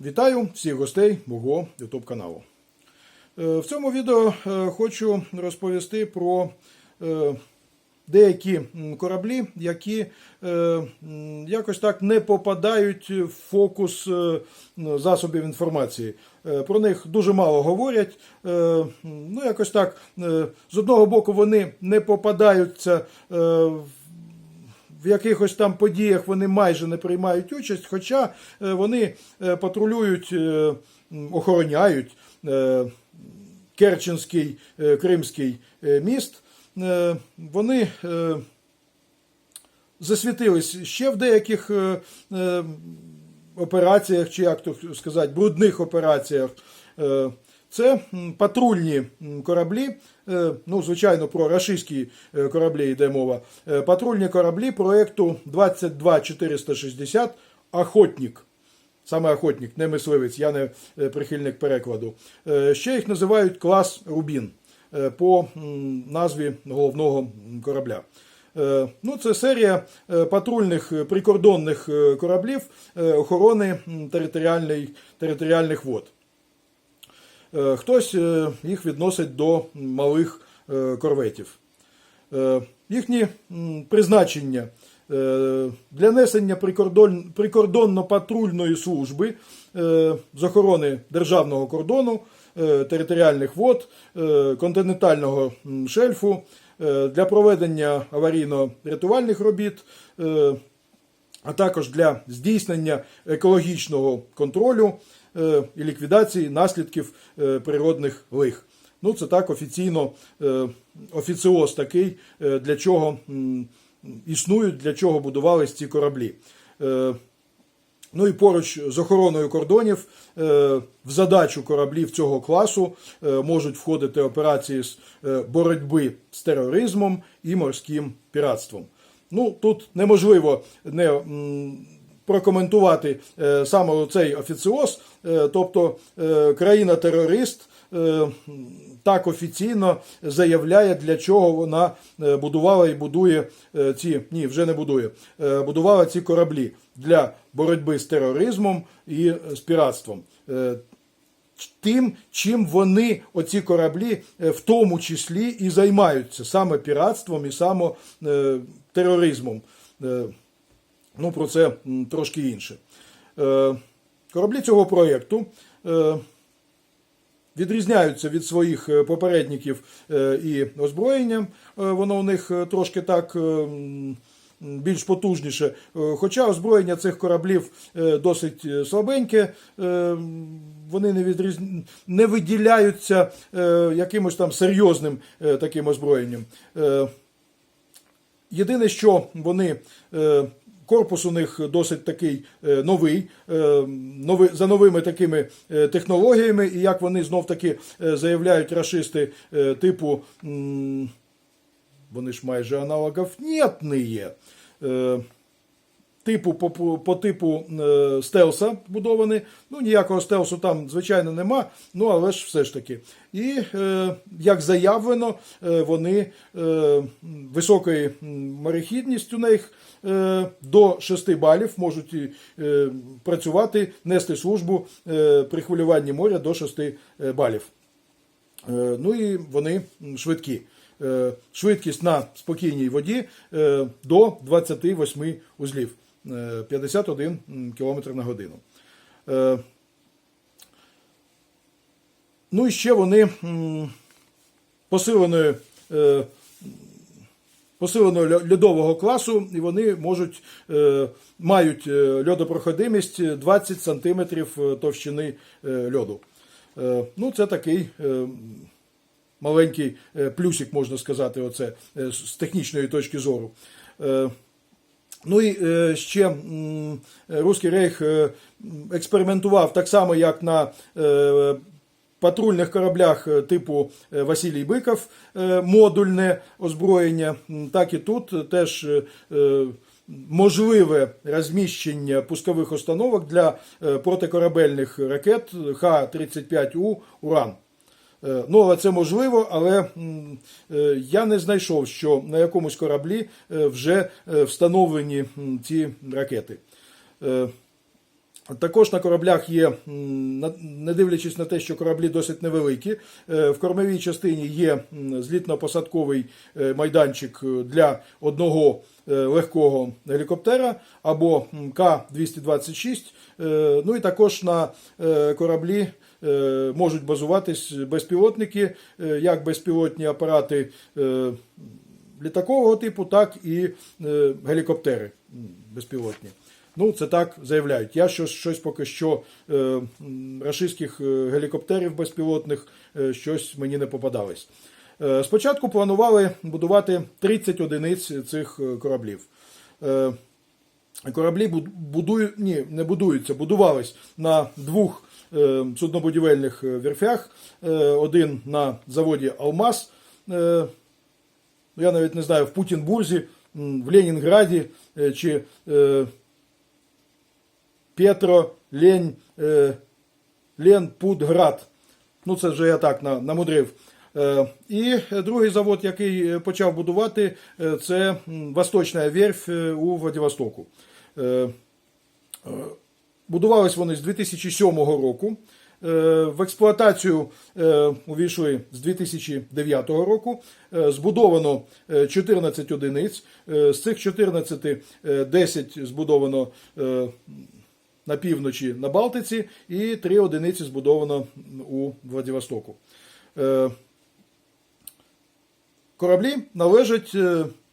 Вітаю всіх гостей мого YouTube каналу. Е, В цьому відео е, хочу розповісти про е, деякі кораблі, які якось так не попадають в фокус засобів інформації. Про них дуже мало говорять. Ну, якось так, з одного боку, вони не попадаються в в якихось там подіях вони майже не приймають участь, хоча е, вони е, патрулюють, е, охороняють Керченський Кримський міст. Вони засвітились ще в деяких операціях, чи як то сказати, брудних операціях. Це патрульні кораблі, е, ну, звичайно, про рашистські е, кораблі йде мова. Е, Патрульні кораблі проєкту 22460 Охотник. Саме охотник, не мисливець, я не прихильник перекладу. Ще їх називають клас Рубін по назві головного корабля. Ну, це серія патрульних прикордонних кораблів охорони територіальних вод. Е, Хтось е, їх відносить до малих е, корветів. Їхні призначення для несення прикордонно-патрульної служби з охорони державного кордону, територіальних вод, континентального шельфу, для проведення аварійно-рятувальних робіт, а також для здійснення екологічного контролю і ліквідації наслідків е, природних лих. Ну, це так офіційно е, офіціоз такий, е, для чого існують, для чого будувались ці кораблі. Е, Ну і поруч з охороною кордонів е, в задачу кораблів цього класу е, можуть входити операції з е, боротьби з тероризмом і морським піратством. Ну тут неможливо не прокоментувати е, саме цей офіціоз, е, тобто е, країна-терорист. е, Так офіційно заявляє, для чого вона е, будувала і будує е, ці ні, вже не будує. е, Будувала ці кораблі для боротьби з тероризмом і е, з піратством. Е, Тим, чим вони, оці кораблі, е, в тому числі і займаються саме піратством і саме е, тероризмом. Е, Ну, про це трошки інше. Кораблі цього проєкту е, відрізняються від своїх е, попередників е, і озброєнням. Воно у них трошки так більш потужніше. Хоча озброєння цих кораблів досить слабеньке, вони не, відріз... не виділяються якимось там серйозним таким озброєнням. Єдине, що вони. Корпус у них досить такий е, новий, е, за новими такими е, технологіями, і як вони знов таки заявляють рашисти е, типу, вони ж майже нетные, е, типу по, по, типу е, стелса будовані. Ну, ніякого стелсу там, звичайно, нема, ну але ж все ж таки. І е, як заявлено, е, вони е, високою морехідністю у них е, до 6 балів можуть е, працювати, нести службу е, при хвилюванні моря до 6 балів. Е, Ну і вони швидкі. Е, Швидкість на спокійній воді е, до 28 узлів, е, 51 км на годину. Е, Ну і ще вони м, посиленої, е, посиленого льодового класу, і вони можуть, е, мають е, льодопроходимість 20 см товщини е, льоду. Е, Ну, це такий е, маленький е, плюсик, можна сказати, оце, е, з технічної точки зору. Е, Ну і е, ще Руський Рейх е, експериментував так само, як на е, патрульних кораблях е, типу е, Василій Биков, е, модульне озброєння, так і тут теж е, е, можливе розміщення пускових установок для е, протикорабельних ракет Х-35У Уран. Е, Ну, але це можливо, але е, я не знайшов, що на якомусь кораблі е, вже встановлені ці ракети. Також на кораблях є, не дивлячись на те, що кораблі досить невеликі, в кормовій частині є злітно-посадковий майданчик для одного легкого гелікоптера або К-226. Е, Ну і також на кораблі можуть базуватись безпілотники, е, як безпілотні апарати е, літакового типу, так і е, гелікоптери безпілотні. Ну, це так заявляють. Я щось, щось поки що е, рашистських е, гелікоптерів безпілотних е, щось мені не попадалось. Е, спочатку планували будувати 30 одиниць цих е, кораблів. Е, Кораблі буд- будують, ні, не будуються, будувались на двох е, суднобудівельних е, верфях. Е, один на заводі Алмаз. Е, я навіть не знаю, в Путінбурзі, в Ленінграді е, чи е, Петро Лень, е, Ленпудград. Ну, це вже я так намудрив. Е, І другий завод, який е, почав будувати, е, це Восточна верфь е, у Владивостоку. Будувались вони з 2007 року. Е, В експлуатацію е, увійшли з 2009 року. Е, Збудовано е, 14 одиниць. З цих 14 е, 10 збудовано на півночі на Балтиці і 3 одиниці збудовано у Владивостоку. Кораблі належать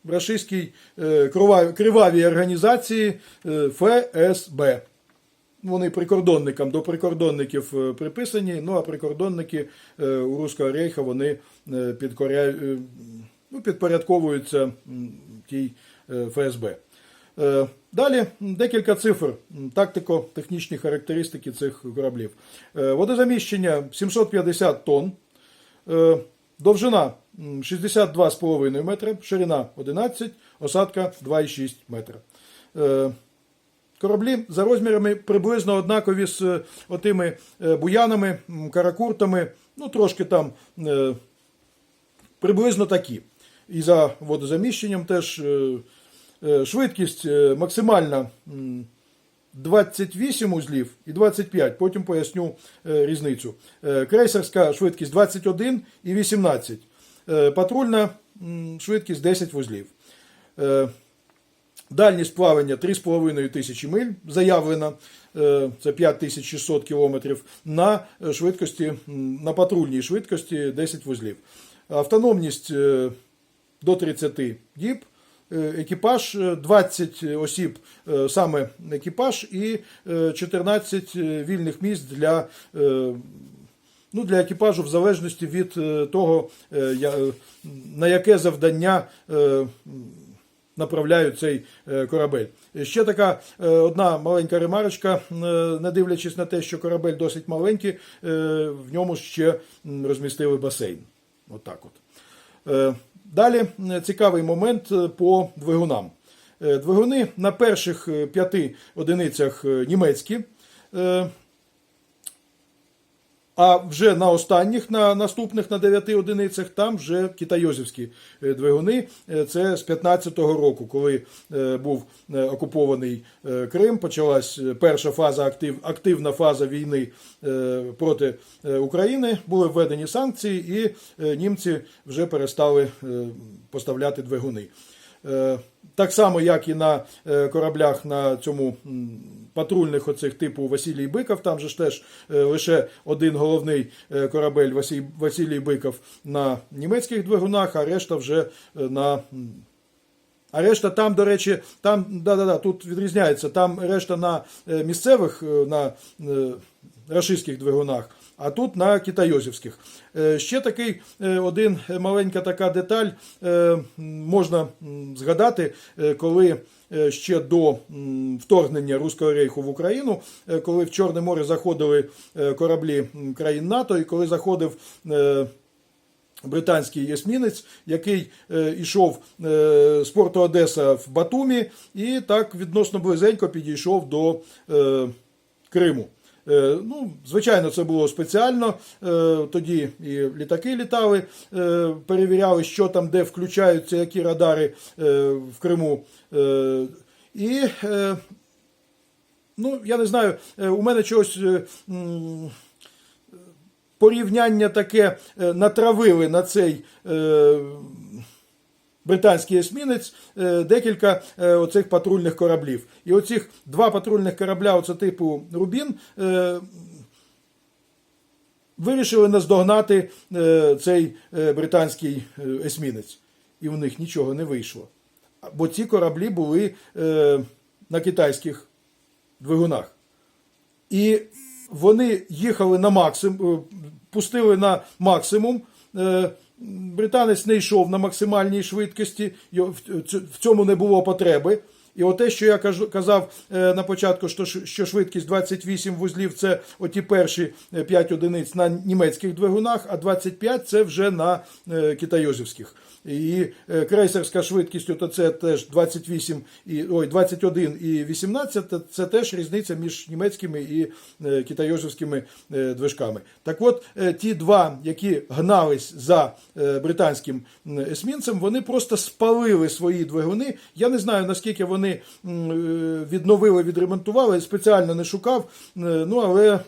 рашистській кривавій організації ФСБ. Вони прикордонникам до прикордонників е, приписані, ну а прикордонники е, у Руського рейха вони е, підкоря... ну, підпорядковуються тій ФСБ. Далі декілька цифр, тактико-технічні характеристики цих кораблів. Водозаміщення 750 тонн, довжина 62,5 метри, ширина 11, осадка 2,6 метра. Кораблі за розмірами приблизно однакові з е, отими е, буянами, каракуртами, ну трошки там е, приблизно такі. І за водозаміщенням теж швидкість максимальна 28 узлів і 25, потім поясню різницю. Крейсерська швидкість 21 і 18. Е, Патрульна швидкість 10 вузлів. Е, Дальність плавання 3,5 тисячі миль заявлена, е, це 5600 кілометрів, на швидкості, на патрульній швидкості 10 вузлів. Автономність е, до 30 діб, е, екіпаж е, 20 осіб е, саме екіпаж і е, 14 вільних місць для е, ну, для екіпажу в залежності від е, того, е, е, на яке завдання е, направляють цей е, корабель. Ще така е, одна маленька ремарочка, е, не дивлячись на те, що корабель досить маленький, в ньому ще розмістили басейн. Отак от. Далі цікавий момент по двигунам. Двигуни на перших п'яти одиницях німецькі. А вже на останніх, на наступних на 9 одиницях, там вже китайозівські е, двигуни. Е, Це з 15-го року, коли е, був окупований Крим, почалась перша фаза актив, активна фаза війни проти України. Були введені санкції, і німці вже перестали поставляти двигуни. Е, Так само, як і на е, кораблях на цьому патрульних оцих типу Василій Биков, там же ж теж е, лише один головний корабель Василій Биков на німецьких двигунах, а решта вже на а решта там, до речі, там да-да-да, тут відрізняється. Там решта на місцевих, на рашистських двигунах, а тут на китайозівських. Е, Ще такий е, один е, маленька така деталь можна згадати, коли ще до вторгнення Руського рейху в Україну, коли в Чорне море заходили кораблі країн НАТО, і коли заходив. британський есмінець, який йшов з порту Одеса в Батумі, і так відносно близенько підійшов до Криму. Е, ну, звичайно, це було спеціально. Е, тоді і літаки літали, е, перевіряли, що там, де включаються, які радари в Криму. І ну, я не знаю, у мене чогось. Порівняння таке натравили на цей британський есмінець е, декілька е, оцих патрульних кораблів. І оцих два патрульних корабля, оце типу Рубін, е, вирішили наздогнати цей британський есмінець. І у них нічого не вийшло. Бо ці кораблі були на китайських двигунах. І вони їхали на максимум, пустили на максимум. Британець не йшов на максимальній швидкості, в цьому не було потреби. І оте, що я казав е, на початку, що, швидкість 28 вузлів це оті перші 5 одиниць на німецьких двигунах, а 25 це вже на е, китайозівських. І е, крейсерська швидкість, то це теж 28 і ой, 21 і 18, це- теж різниця між німецькими і е, китайозівськими е, движками. Так от, е, ті два, які гнались за е, британським есмінцем, вони просто спалили свої двигуни. Я не знаю, наскільки вони м, е, відновили, відремонтували, спеціально не шукав, е, ну але.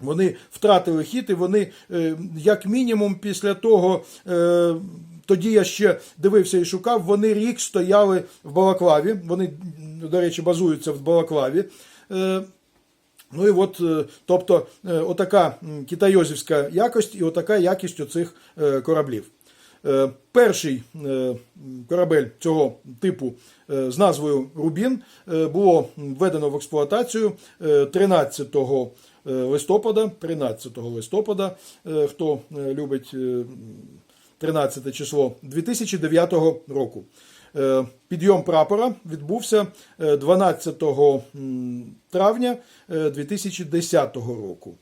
вони втратили хід, і вони, е, як мінімум, після того, тоді я ще дивився і шукав, вони рік стояли в Балаклаві. Вони, до речі, базуються в Балаклаві. Ну і от, тобто, отака китайозівська якість і отака якість оцих е, кораблів. Е, Перший е, корабель цього типу е, з назвою Рубін було введено в експлуатацію е, 13 е, листопада. 13 листопада, хто любить е, 13 число 2009 року. Підйом прапора відбувся е, 12 травня е, 2010 року.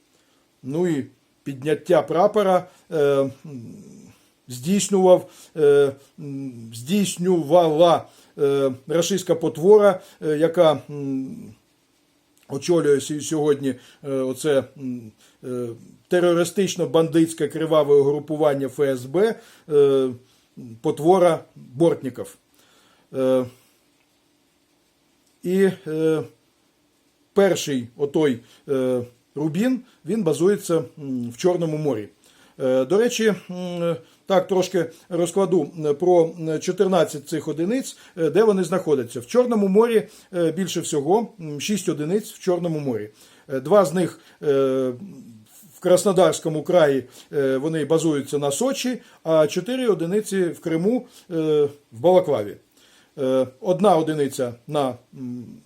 Ну і підняття прапора здійснював, е, здійснювала е, рашистська потвора, е, яка очолює сьогодні оце терористично-бандитське криваве угрупування ФСБ, потвора Бортніков. І перший отой Рубін він базується в Чорному морі. До речі, так трошки розкладу е, про 14 цих одиниць, е, де вони знаходяться. В Чорному морі е, більше всього 6 одиниць в Чорному морі. Е, Два з них е, в Краснодарському краї е, вони базуються на Сочі, а 4 одиниці в Криму е, в Балаклаві. Е, Одна одиниця на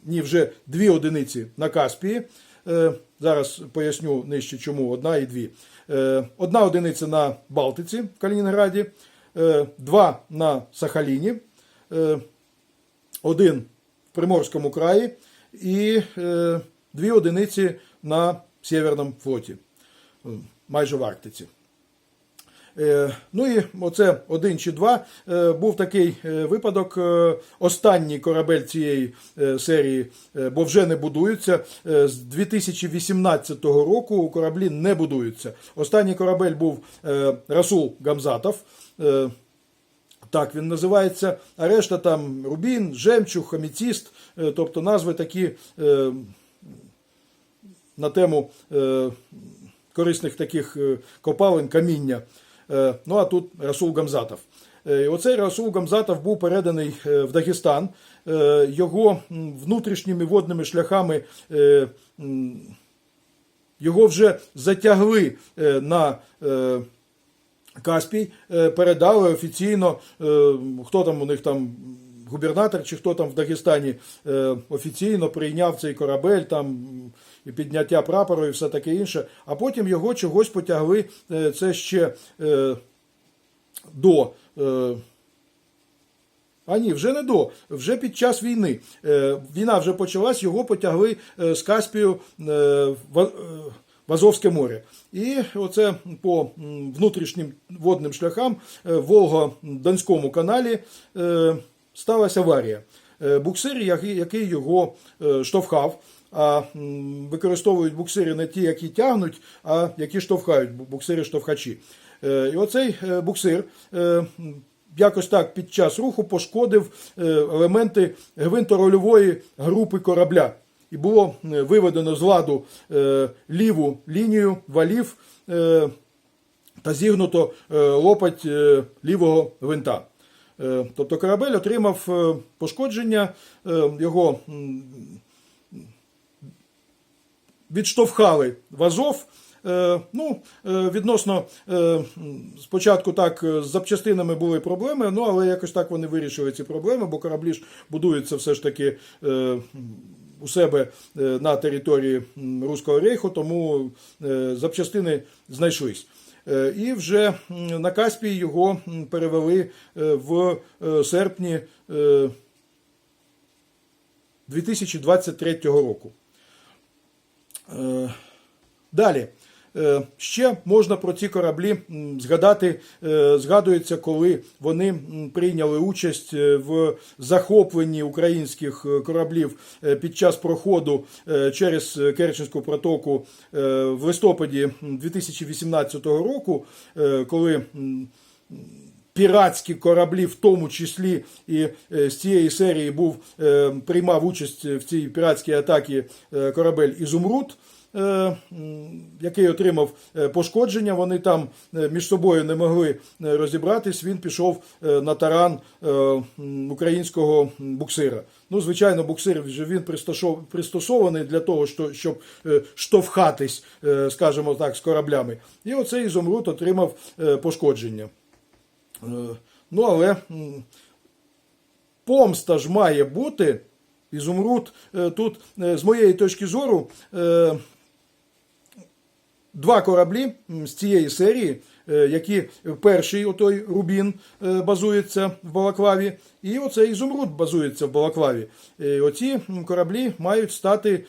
ні, вже дві одиниці на Каспії. Е, Зараз поясню нижче, чому одна і дві. Е, Одна одиниця на Балтиці в Калінінграді, е, два на Сахаліні, е, один в Приморському краї і дві одиниці на Сєвєрному флоті, майже в Арктиці. Е, Ну і оце один чи два. Е, Був такий е, випадок. Останній корабель цієї серії, бо вже не будуються. З 2018 року кораблі не будуються. Останній корабель був Расул Гамзатов. Так він називається. А решта там Рубін, Жемчуг, Аміціст, тобто назви такі на тему корисних таких копалин каміння. Е, Ну а тут Расул Гамзатов. Е, Оцей Расул Гамзатов був переданий е, в Дагестан. Його внутрішніми водними шляхами його вже затягли на Каспій, передали офіційно, хто там у них там. Губернатор чи хто там в Дагестані офіційно прийняв цей корабель, там і підняття прапору і все таке інше, а потім його чогось потягли. е, Це ще е, до. Е, а ні, вже не до, вже під час війни. Війна вже почалась, його потягли з Каспію в Азовське море. І оце по внутрішнім водним шляхам в Волго-Донському каналі сталася аварія. Буксир, який його штовхав, а використовують буксири не ті, які тягнуть, а які штовхають, буксири-штовхачі. Е, І оцей е, буксир е, якось так під час руху пошкодив елементи гвинторольової групи корабля. і було виведено з ладу ліву лінію валів та зігнуто лопать лівого гвинта. Тобто корабель отримав пошкодження, його відштовхали в Азов. Е, Ну, е, відносно е, спочатку так з запчастинами були проблеми, ну але якось так вони вирішили ці проблеми, бо кораблі ж будуються все ж таки у себе на території Руського рейху, тому запчастини знайшлись. І вже на Каспій його перевели в серпні е, 2023 року. Далі. Е, Ще можна про ці кораблі згадати. е, Згадується, коли вони прийняли участь е, в захопленні українських кораблів під час проходу через Керченську протоку в листопаді 2018 року, коли піратські кораблі, в тому числі і з цієї серії був приймав участь в цій піратській атаці е, корабель Ізумруд. Е, Який отримав е, пошкодження, вони там е, між собою не могли розібратись. Він пішов на таран українського буксира. Ну, звичайно, буксир вже він пристосований для того, щоб штовхатись, скажімо так, з кораблями. І оцей ізумруд отримав пошкодження. Ну, але помста ж має бути. Ізумруд тут, з моєї точки зору, два кораблі з цієї серії, е, які перший, отой Рубін, е, базується в Балаклаві, і оцей Ізумруд базується в Балаклаві. Е, Оці кораблі мають стати.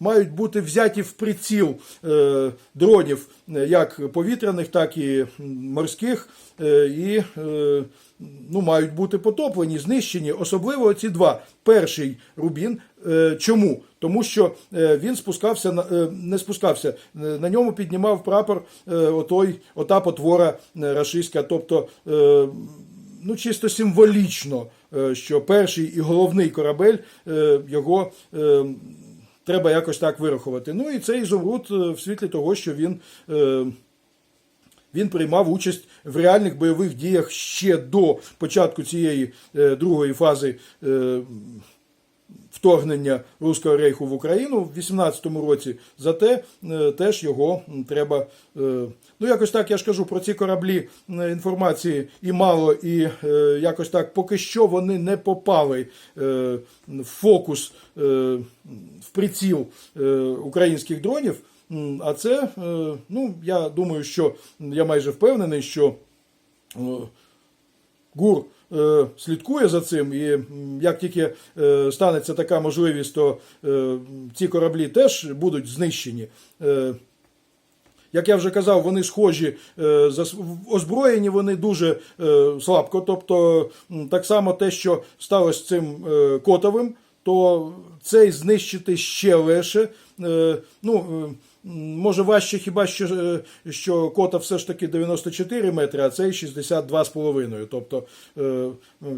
Мають бути взяті в приціл е, дронів, е, як повітряних, так і морських, е, і ну, мають бути потоплені, знищені. Особливо ці два. Перший Рубін. Чому? Тому що він спускався на не спускався, на ньому піднімав прапор отой, ота потвора рашистська. Тобто, ну чисто символічно, що перший і головний корабель його. Треба якось так вирахувати. Ну і цей ізумруд е, в світлі того, що він, е, він приймав участь в реальних бойових діях ще до початку цієї е, другої фази вторгнення Руського рейху в Україну в 18-му році. Зате е, теж його треба. е, Ну, якось так я ж кажу про ці кораблі е, інформації і мало, і якось так поки що вони не попали в фокус, в приціл українських дронів. А це, ну, я думаю, що я майже впевнений, що ГУР слідкує за цим, і як тільки е, станеться така можливість, то е, ці кораблі теж будуть знищені. Е, як я вже казав, вони схожі е, озброєні вони дуже е, слабко. Тобто, так само те, що сталося з цим е, котовим, то цей знищити ще легше. Е, ну, е, може важче хіба що, е, що кота все ж таки 94 метри, а цей 62,5. Тобто е,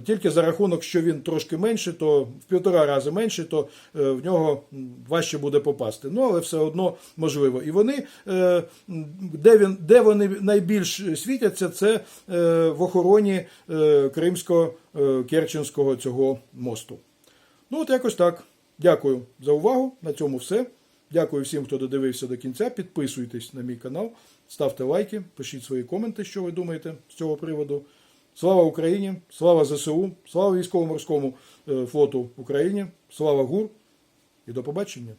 тільки за рахунок, що він трошки менший, то в півтора рази менший, то в нього важче буде попасти. Ну, але все одно можливо. І вони, де, він, де вони найбільш світяться, це в охороні е, Кримсько-Керченського цього мосту. Ну, от якось так. Дякую за увагу. На цьому все. Дякую всім, хто додивився до кінця. Підписуйтесь на мій канал, ставте лайки, пишіть свої коменти, що ви думаєте з цього приводу. Слава Україні! Слава ЗСУ! Слава військово-морському е, флоту України! Слава ГУР! І до побачення!